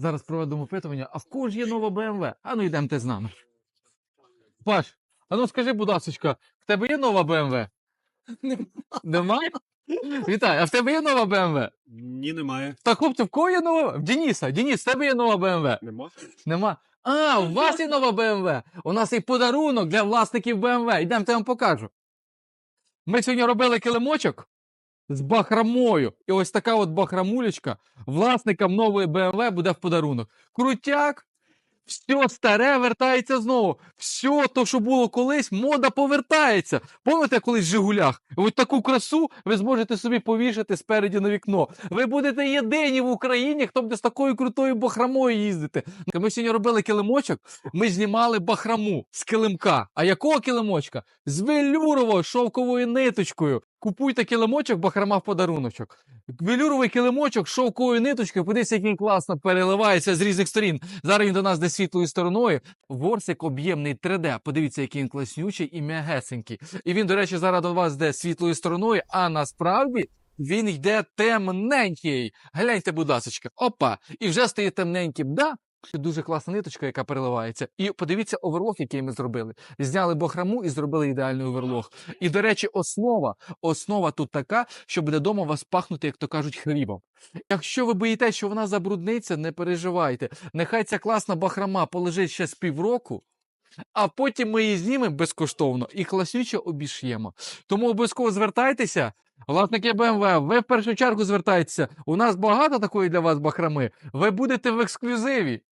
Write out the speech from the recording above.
Зараз проведемо опитування, а в кого ж є нова BMW? А ну йдемте з нами. Паш, а ну скажи, будь ласка, в тебе є нова BMW? Немає? Вітаю, а в тебе є нова BMW? Ні, немає. Так, хлопці, в кого є нова? В Дениса, Денис, в тебе є нова BMW? Нема. Нема. А, у вас є нова BMW. У нас є подарунок для власників BMW. Йдемте я вам покажу. Ми сьогодні робили килимочок з бахрамою. І ось така от бахрамулечка власникам нової BMW буде в подарунок. Крутяк. Все старе вертається знову. Все то, що було колись, мода повертається. Пам'ятаєте, колись в Жигулях? Ось таку красу ви зможете собі повішати спереді на вікно. Ви будете єдині в Україні, хто буде з такою крутою бахрамою їздити. Ми сьогодні робили килимочок, ми знімали бахраму з килимка. А якого килимочка? З велюровою шовковою ниточкою. Купуйте килимочок, бахрама в подаруночок. Велюровий килимочок шовковою ниточкою. Подивіться, як він класно переливається з різних сторін. Зараз він до нас йде світлою стороною. Ворсик об'ємний 3D. Подивіться, який він класнючий і м'ягесенький. І він, до речі, зараз до вас йде світлою стороною, а насправді він йде темненький. Гляньте, будь ласка, опа, і вже стає темненьким. Да? Дуже класна ниточка, яка переливається. І подивіться оверлок, який ми зробили. Зняли бахраму і зробили ідеальний оверлок. І, до речі, основа, основа тут така, що буде дома вас пахнути, як то кажуть, хлібом. Якщо ви боїтеся, що вона забрудниться, не переживайте. Нехай ця класна бахрама полежить ще з півроку, а потім ми її знімемо безкоштовно і класнюче обіш'ємо. Тому обов'язково звертайтеся. Власники BMW, ви в першу чергу звертайтеся. У нас багато такої для вас бахрами. Ви будете в ексклюзиві.